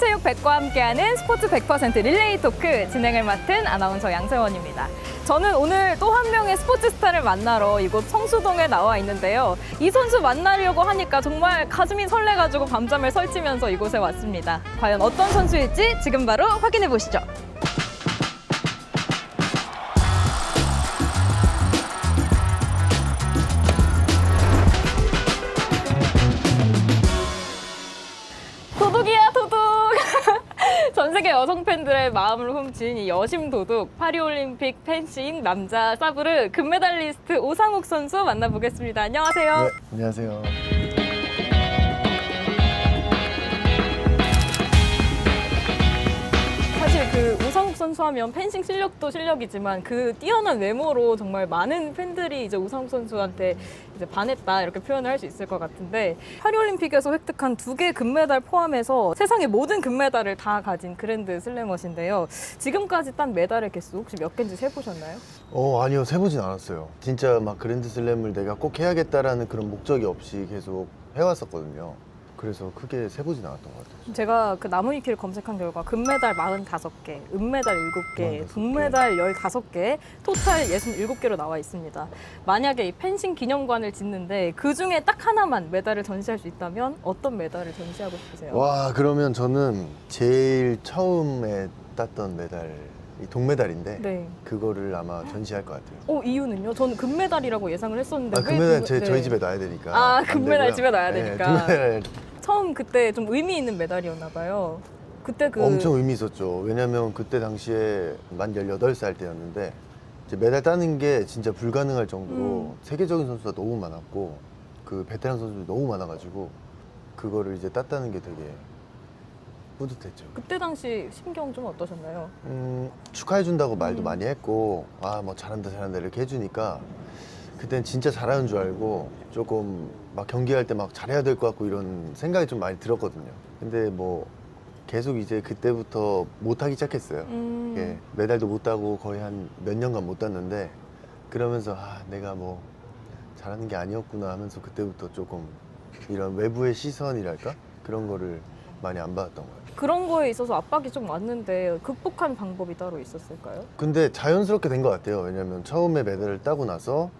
국민체육 100과 함께하는 스포츠 100% 릴레이 토크 진행을 맡은 아나운서 양세원입니다. 저는 오늘 또 한 명의 스포츠 스타를 만나러 이곳 성수동에 나와 있는데요. 이 선수 만나려고 하니까 정말 가슴이 설레가지고 밤잠을 설치면서 이곳에 왔습니다. 과연 어떤 선수일지 지금 바로 확인해 보시죠. 여성 팬들의 마음을 훔친 이 여심 도둑 파리올림픽 펜싱 남자 사브르 금메달리스트 오상욱 선수 만나보겠습니다 안녕하세요 네, 안녕하세요. 사실 그 오상욱 선수 하면 펜싱 실력도 실력이지만 그 뛰어난 외모로 정말 많은 팬들이 이제 오상욱 선수한테 이제 반했다 이렇게 표현을 할 수 있을 것 같은데 파리올림픽에서 획득한 두 개 금메달 포함해서 세상의 모든 금메달을 다 가진 그랜드 슬래머신데요. 지금까지 딴 메달의 개수 혹시 몇 개인지 세보셨나요? 어, 아니요, 세보진 않았어요. 진짜 막 그랜드 슬램을 내가 꼭 해야겠다라는 그런 목적이 없이 계속 해왔었거든요. 그래서 크게 세보진 않았던 것 같아요. 제가 그 나무위키를 검색한 결과 금메달 45개, 은메달 7개, 45개. 동메달 15개, 토탈 67개로 나와 있습니다. 만약에 이 펜싱 기념관을 짓는데 그 중에 딱 하나만 메달을 전시할 수 있다면 어떤 메달을 전시하고 싶으세요? 와, 그러면 저는 제일 처음에 땄던 메달, 이 동메달인데 네. 그거를 아마 전시할 것 같아요. 어, 이유는요? 저는 금메달이라고 예상을 했었는데 아, 왜 금메달 그- 제, 네. 저희 집에 놔야 되니까. 아, 안 금메달 되고요. 집에 놔야 네, 되니까. 동메달 처음 그때 좀 의미 있는 메달이었나 봐요. 그때 그 엄청 의미 있었죠. 왜냐면 그때 당시에 만 18살 때였는데 이제 메달 따는 게 진짜 불가능할 정도로 음. 세계적인 선수가 너무 많았고 그 베테랑 선수들이 너무 많아가지고 그거를 이제 땄다는 게 되게 뿌듯했죠. 그때 당시 심경 좀 어떠셨나요? 음, 축하해준다고 말도 음. 많이 했고 아 뭐 잘한다 잘한다 이렇게 해주니까 그땐 진짜 잘하는 줄 알고 조금 막 경기할 때 막 잘해야 될 것 같고 이런 생각이 좀 많이 들었거든요. 근데 뭐 계속 이제 그때부터 못하기 시작했어요. 음. 예, 메달도 못 따고 거의 한 몇 년간 못 땄는데 그러면서 아 내가 뭐 잘하는 게 아니었구나 하면서 그때부터 조금 이런 외부의 시선이랄까 그런 거를 많이 안 받았던 거예요. 그런 거에 있어서 압박이 좀 왔는데 극복한 방법이 따로 있었을까요? 근데 자연스럽게 된 것 같아요. 왜냐면 처음에 메달을 따고 나서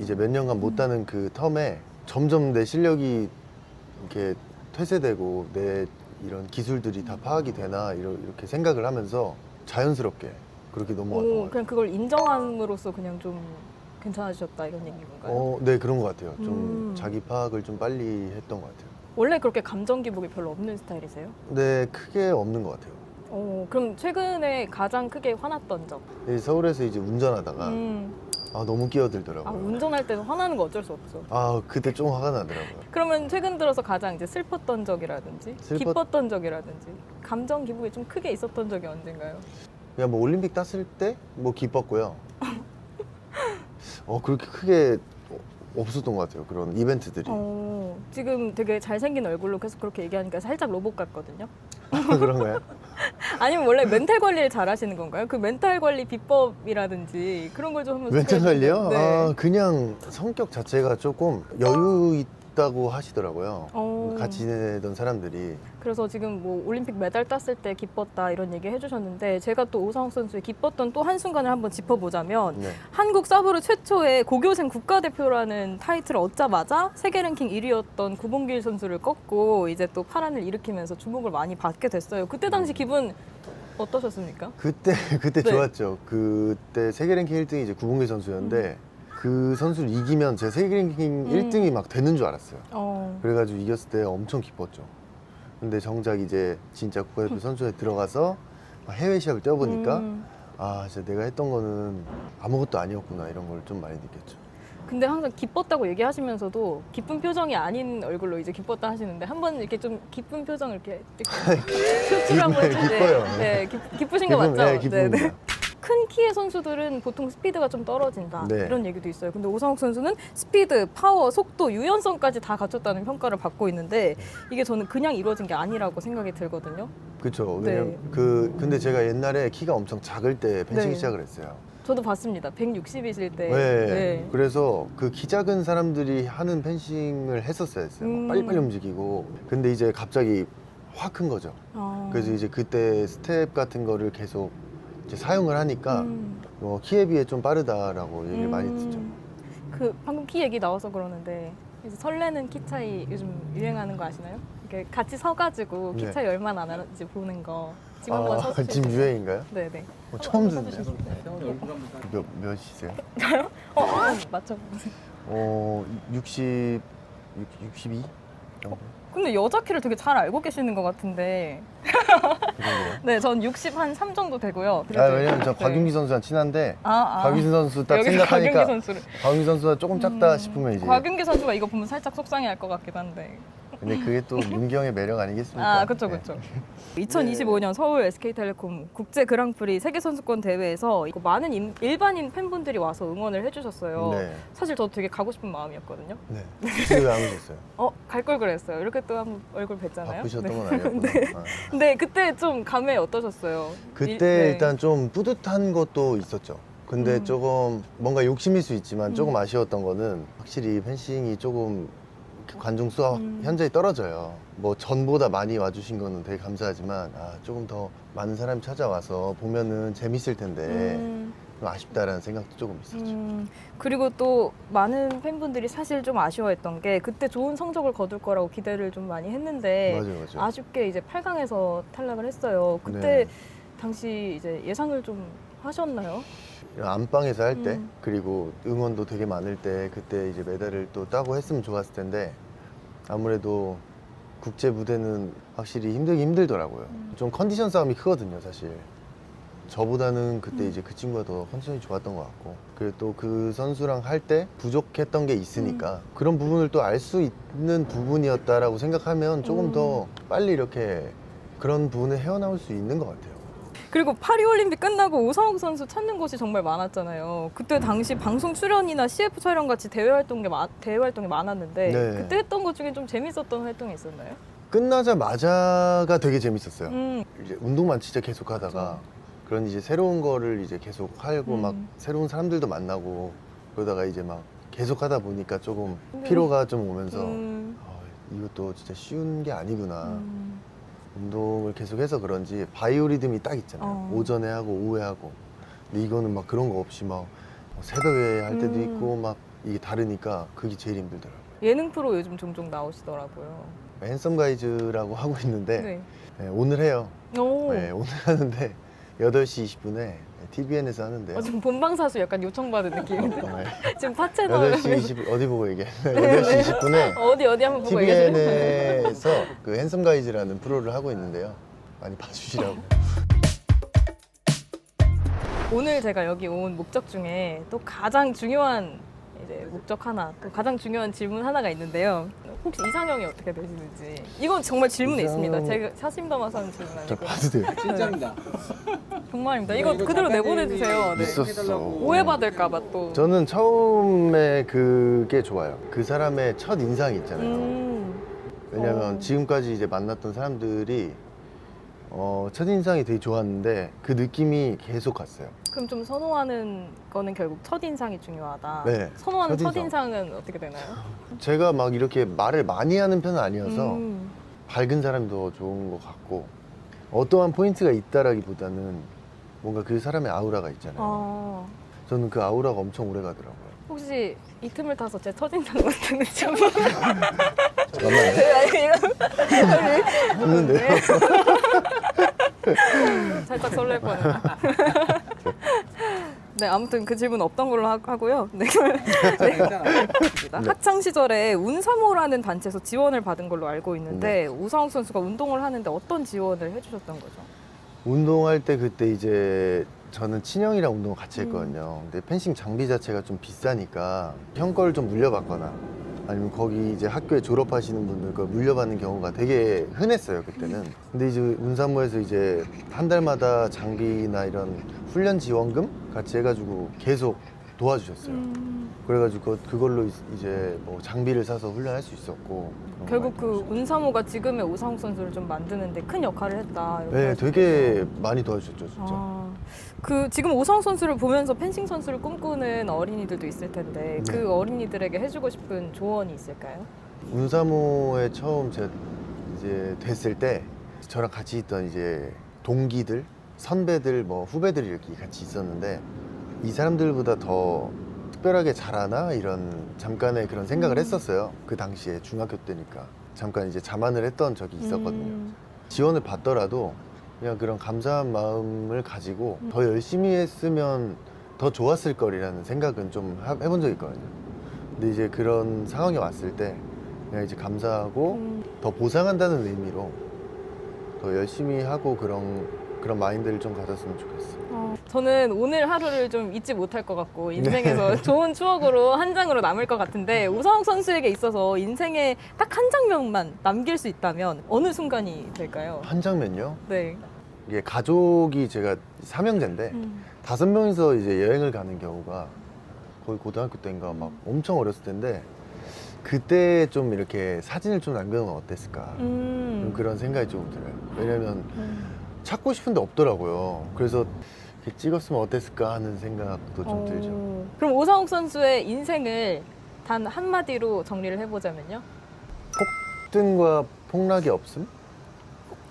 이제 몇 년간 못 따는 그 텀에 점점 내 실력이 이렇게 퇴세되고 내 이런 기술들이 다 파악이 되나 이러- 이렇게 생각을 하면서 자연스럽게 그렇게 넘어갔던 것 오, 같아요. 그냥 그걸 인정함으로써 그냥 좀 괜찮아지셨다 이런 얘기인 건가요? 어, 네 그런 것 같아요. 좀 음. 자기 파악을 좀 빨리 했던 것 같아요. 원래 그렇게 감정 기복이 별로 없는 스타일이세요? 근데 크게 없는 것 같아요. 오, 그럼 최근에 가장 크게 화났던 점? 이 서울에서 이제 운전하다가 음, 아 너무 끼어들더라고요. 아 운전할 때는 화나는 거 어쩔 수 없죠. 아 그때 좀 화가 나더라고요. 그러면 최근 들어서 가장 이제 슬펐던 적이라든지 슬펐- 기뻤던 적이라든지 감정 기복이 좀 크게 있었던 적이 언젠가요? 그냥 뭐 올림픽 땄을 때 뭐 기뻤고요. 어 그렇게 크게 없었던 것 같아요. 그런 이벤트들이 어, 지금 되게 잘생긴 얼굴로 계속 그렇게 얘기하니까 살짝 로봇 같거든요. 그런가요? 아니면 원래 멘탈 관리를 잘 하시는 건가요? 그 멘탈 관리 비법이라든지 그런 걸 좀 한번 멘탈 소개해 주세요. 관리요? 네. 아 그냥 성격 자체가 조금 여유 있다고 하시더라고요. 어. 같이 지내던 사람들이 그래서 지금 뭐 올림픽 메달 땄을 때 기뻤다 이런 얘기 해주셨는데 제가 또 오상욱 선수의 기뻤던 또 한 순간을 한번 짚어보자면 네. 한국 서브르 최초의 고교생 국가대표라는 타이틀을 얻자마자 세계 랭킹 1위였던 구봉길 선수를 꺾고 이제 또 파란을 일으키면서 주목을 많이 받게 됐어요. 그때 당시 기분 어떠셨습니까? 그때 그때 네. 좋았죠. 그때 세계 랭킹 1등이 이제 구봉길 선수였는데 그 선수를 이기면 제 세계 랭킹 음. 1등이 막 되는 줄 알았어요. 어, 그래가지고 이겼을 때 엄청 기뻤죠. 근데 정작 이제 진짜 국가대표 선수에 들어가서 막 해외 시합을 뛰어보니까 음. 아 진짜 내가 했던 거는 아무것도 아니었구나 이런 걸 좀 많이 느꼈죠. 근데 항상 기뻤다고 얘기하시면서도 기쁜 표정이 아닌 얼굴로 이제 기뻤다 하시는데 한 번 이렇게 좀 기쁜 표정을 이렇게 표출 한번 기뻐요. 네, 기, 기쁘신 거 기쁨- 맞죠? 네, 기쁩니다. 큰 키의 선수들은 보통 스피드가 좀 떨어진다 네. 이런 얘기도 있어요. 근데 오상욱 선수는 스피드, 파워, 속도, 유연성까지 다 갖췄다는 평가를 받고 있는데 이게 저는 그냥 이루어진 게 아니라고 생각이 들거든요. 그렇죠. 네. 왜냐면 그 근데 제가 옛날에 키가 엄청 작을 때 펜싱 네. 시작을 했어요. 저도 봤습니다. 160이실 때. 네. 그래서 그 키 작은 사람들이 하는 펜싱을 했었어야 했어요. 막 음. 빨리빨리 움직이고. 근데 이제 갑자기 확 큰 거죠. 아. 그래서 이제 그때 스텝 같은 거를 계속 이제 사용을 하니까 음. 어, 키에 비해 좀 빠르다라고 얘기를 많이 듣죠. 음. 그 방금 키 얘기 나와서 그러는데 이제 설레는 키 차이 요즘 유행하는 거 아시나요? 이렇게 같이 서가지고 키 네. 차이 얼마나 나는지 보는 거 지금 한번 아, 서주실 지금 수? 유행인가요? 네네. 어, 처음 있어요? 몇, 몇이세요? 어, 어 맞춰보세요. 어, 60, 62 정도? 근데 여자 키를 되게 잘 알고 계시는 것 같은데. 그? 네, 전60한3 정도 되고요. 아, 왜냐면 저 네. 곽윤기 선수랑 친한데 아, 아. 곽윤기 선수 딱 여기서 생각하니까 곽윤기 선수를. 곽윤기 선수가 조금 작다 음, 싶으면 이제 곽윤기 선수가 이거 보면 살짝 속상해할 것 같기도 한데. 근데 그게 또 문경의 매력 아니겠습니까? 아, 그렇죠, 네. 그렇죠. 2025년 서울 SK텔레콤 국제 그랑프리 세계 선수권 대회에서 이거 많은 인- 일반인 팬분들이 와서 응원을 해주셨어요. 네. 사실 저도 되게 가고 싶은 마음이었거든요. 네. 지금 안 오셨어요? 어, 갈 걸 그랬어요. 이렇게 또한 얼굴 뵀잖아요. 바쁘셨던 네. 건 아니었구나. 아. 근데 그때 좀 감회 어떠셨어요? 그때 일- 네. 일단 좀 뿌듯한 것도 있었죠. 근데 음. 조금 뭔가 욕심일 수 있지만 조금 음. 아쉬웠던 거는 확실히 펜싱이 조금 관중 수가 음. 현저히 떨어져요. 뭐 전보다 많이 와주신 거는 되게 감사하지만 아, 조금 더 많은 사람이 찾아와서 보면은 재밌을 텐데 음, 좀 아쉽다라는 생각도 조금 있었죠. 음, 그리고 또 많은 팬분들이 사실 좀 아쉬워했던 게 그때 좋은 성적을 거둘 거라고 기대를 좀 많이 했는데 맞아요, 맞아요. 아쉽게 이제 8강에서 탈락을 했어요. 그때 네. 당시 이제 예상을 좀 하셨나요? 안방에서 할 때 음. 그리고 응원도 되게 많을 때 그때 이제 메달을 또 따고 했으면 좋았을 텐데 아무래도 국제 무대는 확실히 힘들긴 힘들더라고요. 음. 좀 컨디션 싸움이 크거든요, 사실. 저보다는 그때 음. 이제 그 친구가 더 컨디션이 좋았던 것 같고 그리고 또 그 선수랑 할 때 부족했던 게 있으니까 음. 그런 부분을 또 알 수 있는 부분이었다라고 생각하면 조금 음. 더 빨리 이렇게 그런 부분을 헤어나올 수 있는 것 같아요. 그리고 파리올림픽 끝나고 오상욱 선수 찾는 곳이 정말 많았잖아요. 그때 당시 방송 출연이나 CF 촬영 같이 대외 활동이 많 대외 활동이 많았는데 네. 그때 했던 것 중에 좀 재밌었던 활동이 있었나요? 끝나자마자가 되게 재밌었어요. 음, 이제 운동만 진짜 계속 하다가 그런 이제 새로운 거를 이제 계속 하고 음. 막 새로운 사람들도 만나고 그러다가 이제 막 계속 하다 보니까 조금 네. 피로가 좀 오면서 음, 아, 이것도 진짜 쉬운 게 아니구나 음. 운동을 계속해서 그런지 바이오리듬이 딱 있잖아요 어. 오전에 하고 오후에 하고 근데 이거는 막 그런 거 없이 막 새벽에 할 때도 음. 있고 막 이게 다르니까 그게 제일 힘들더라고요 예능 프로 요즘 종종 나오시더라고요. 핸섬 가이즈라고 하고 있는데 네. 네, 오늘 해요 오. 네, 오늘 하는데 8시 20분에 TVN에서 하는데요. 어, 좀 본방사수 약간 요청받은 느낌인데 네. 지금 타 채널 8시 20분 어디 보고 얘기해? 8시 20분에 어디 어디 한번 보고 얘기해. TVN에서 그 핸섬 가이즈라는 프로를 하고 있는데요. 많이 봐주시라고. 오늘 제가 여기 온 목적 중에 또 가장 중요한 이제 목적 하나, 또 가장 중요한 질문 하나가 있는데요. 혹시 이상형이 어떻게 되시는지? 이건 정말 질문이 이상형- 있습니다. 제가 사심 담아서 하는 질문 저 아니고 봐도 돼요. 진짜입니다. 정말입니다. 이거 그대로 내보내주세요. 네. 있었어. 오해받을까봐 또. 저는 처음에 그게 좋아요. 그 사람의 첫 인상이 있잖아요. 음, 왜냐면 어. 지금까지 이제 만났던 사람들이 어, 첫 인상이 되게 좋았는데 그 느낌이 계속 갔어요. 그럼 좀 선호하는 거는 결국 첫 인상이 중요하다. 네, 선호하는 첫 첫인상. 인상은 어떻게 되나요? 제가 막 이렇게 말을 많이 하는 편은 아니어서 음, 밝은 사람이 더 좋은 것 같고 어떠한 포인트가 있다라기보다는 뭔가 그 사람의 아우라가 있잖아요. 아, 저는 그 아우라가 엄청 오래 가더라고요. 혹시 이 틈을 타서 제 첫인상 어땠는지 잠깐만요. 했는데요. 살짝 설렐 뻔했네. 네, 아무튼 그 질문 없던 걸로 하- 하고요. 네. 괜찮아. 학창 시절에 운사모라는 단체에서 지원을 받은 걸로 알고 있는데 우상욱 선수가 운동을 하는데 어떤 지원을 해주셨던 거죠? 운동할 때 그때 이제 저는 친형이랑 운동을 같이 음. 했거든요. 근데 펜싱 장비 자체가 좀 비싸니까 형 거를 좀 물려받거나 아니면 거기 이제 학교에 졸업하시는 분들 거 물려받는 경우가 되게 흔했어요 그때는. 근데 이제 운사모에서 이제 한 달마다 장비나 이런 훈련 지원금 같이 해가지고 계속 도와주셨어요. 음. 그래가지고 그- 그걸로 이- 이제 뭐 장비를 사서 훈련할 수 있었고 그런 결국 많이 그 도와주셨어요. 운사모가 지금의 우상욱 선수를 좀 만드는데 큰 역할을 했다. 이렇게 네. 되게 많이 도와주셨죠 진짜. 아, 그 지금 우상욱 선수를 보면서 펜싱 선수를 꿈꾸는 어린이들도 있을 텐데 네. 그 어린이들에게 해주고 싶은 조언이 있을까요? 운사모에 처음 제 이제 됐을 때 저랑 같이 있던 이제 동기들, 선배들, 뭐 후배들이 이렇게 같이 있었는데 이 사람들보다 더 특별하게 잘하나 이런 잠깐의 그런 생각을 했었어요. 그 당시에 중학교 때니까 잠깐 이제 자만을 했던 적이 있었거든요. 음. 지원을 받더라도 그냥 그런 감사한 마음을 가지고 더 열심히 했으면 더 좋았을 거리라는 생각은 좀 하- 해본 적이 있거든요. 근데 이제 그런 상황이 왔을 때 그냥 이제 감사하고 음. 더 보상한다는 의미로 더 열심히 하고 그런 그런 마인드를 좀 가졌으면 좋겠어요. 어, 저는 오늘 하루를 좀 잊지 못할 것 같고 인생에서 좋은 추억으로 한 장으로 남을 것 같은데 오상욱 선수에게 있어서 인생에 딱 한 장면만 남길 수 있다면 어느 순간이 될까요? 한 장면요. 네. 이게 가족이 제가 삼형제인데 음. 다섯 명이서 이제 여행을 가는 경우가 거의 고등학교 때인가 막 엄청 어렸을 때인데 그때 좀 이렇게 사진을 좀 남겨놓으면 어땠을까 음. 좀 그런 생각이 조금 들어요. 왜냐면 음. 찾고 싶은데 없더라고요. 그래서 이렇게 찍었으면 어땠을까 하는 생각도 좀 어, 들죠. 그럼 오상욱 선수의 인생을 단 한마디로 정리를 해보자면요. 폭등과 폭락이 없음?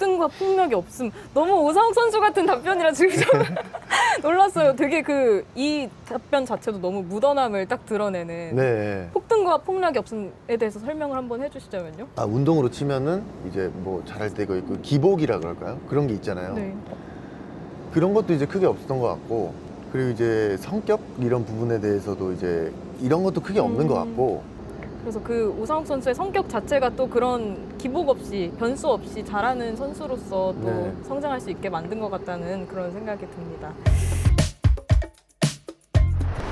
폭등과 폭력이 없음. 너무 오상욱 선수 같은 답변이라 지금 좀 놀랐어요. 되게 그 이 답변 자체도 너무 묻어남을 딱 드러내는. 네. 폭등과 폭락이 없음에 대해서 설명을 한번 해주시자면요. 아 운동으로 치면은 이제 뭐 잘할 때가 있고 기복이라 그럴까요? 그런 게 있잖아요. 네. 그런 것도 이제 크게 없었던 것 같고 그리고 이제 성격 이런 부분에 대해서도 이제 이런 것도 크게 없는 음. 것 같고 그래서 그 오상욱 선수의 성격 자체가 또 그런 기복 없이 변수 없이 잘하는 선수로서 또 네. 성장할 수 있게 만든 것 같다는 그런 생각이 듭니다.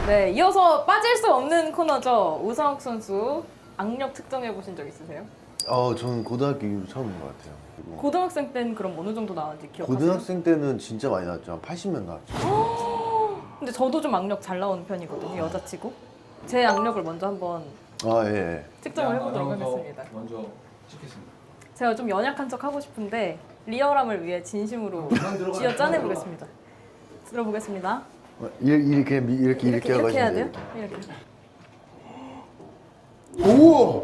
네, 이어서 빠질 수 없는 코너죠. 오상욱 선수 악력 특정해 보신 적 있으세요? 어 저는 고등학교 이후로 처음인 것 같아요. 그리고 고등학생 때는 그럼 어느 정도 나왔는지 기억하세요? 고등학생 때는 진짜 많이 나왔죠. 한 80명 나왔죠. 근데 저도 좀 악력 잘 나오는 편이거든요, 여자치고. 제 악력을 먼저 한번 아 예. 측정을 해보도록 하겠습니다. 먼저 찍겠습니다. 제가 좀 연약한 척 하고 싶은데 리얼함을 위해 진심으로 쥐어 짜내 보겠습니다. 들어보겠습니다. 어, 이- 이렇게 미- 이렇게 이렇게, 이렇게 해야 돼요? 이렇게. 우와!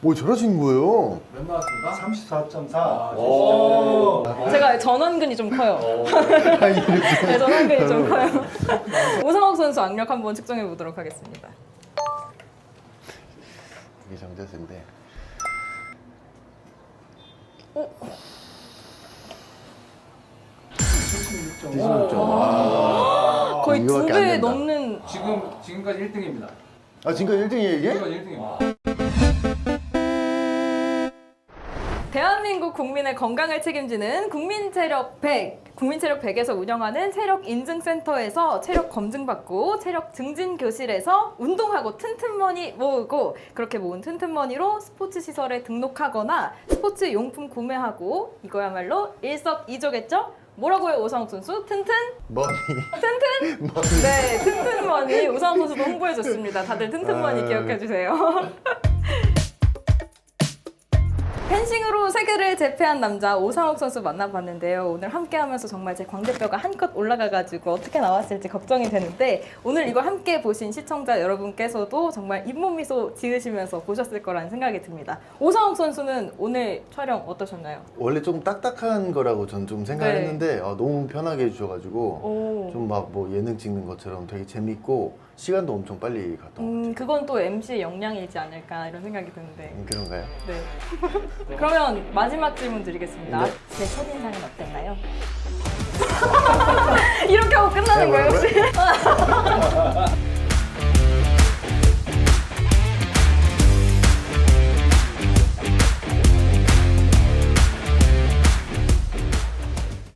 뭐 저러신 거예요? 몇 나왔습니까? 34.4. 오. 제가 전완근이 좀 커요. 아, 이렇게. 네, 전완근이 좀 커요. 오상욱 선수 악력 한번 측정해 보도록 하겠습니다. 이게 정자세인데.76.5. 76점. 아, 거의 두 이거밖에 안 배 된다. 넘는 지금 지금까지 1등입니다. 아 지금까지 1등이에요 이게? 지금까지 1등입니다. 대한민국 국민의 건강을 책임지는 국민체력 100. 국민체력 100에서 운영하는 체력 인증센터에서 체력 검증받고 체력 증진 교실에서 운동하고 튼튼머니 모으고 그렇게 모은 튼튼머니로 스포츠 시설에 등록하거나 스포츠 용품 구매하고 이거야말로 일석이조겠죠? 뭐라고요 오상욱 선수? 튼튼? 머니. 튼튼? 머니. 네, 튼튼머니 오상욱 선수도 홍보해줬습니다. 다들 튼튼머니 아. 기억해주세요. 펜싱으로 세계를 제패한 남자 오상욱 선수 만나봤는데요. 오늘 함께하면서 정말 제 광대뼈가 한껏 올라가가지고 어떻게 나왔을지 걱정이 되는데 오늘 이걸 함께 보신 시청자 여러분께서도 정말 잇몸 미소 지으시면서 보셨을 거라는 생각이 듭니다. 오상욱 선수는 오늘 촬영 어떠셨나요? 원래 조금 딱딱한 거라고 전 좀 생각했는데 아, 너무 편하게 해주셔가지고 오. 좀막 뭐 예능 찍는 것처럼 되게 재밌고 시간도 엄청 빨리 갔던 것 음, 그건 또 MC의 역량이지 않을까 이런 생각이 드는데. 같아요. 음, 그런가요? 네. 그러면 마지막 질문 드리겠습니다. 네. 제 첫인상은 어땠나요? 이렇게 하고 끝나는 네, 거예요? 혹시?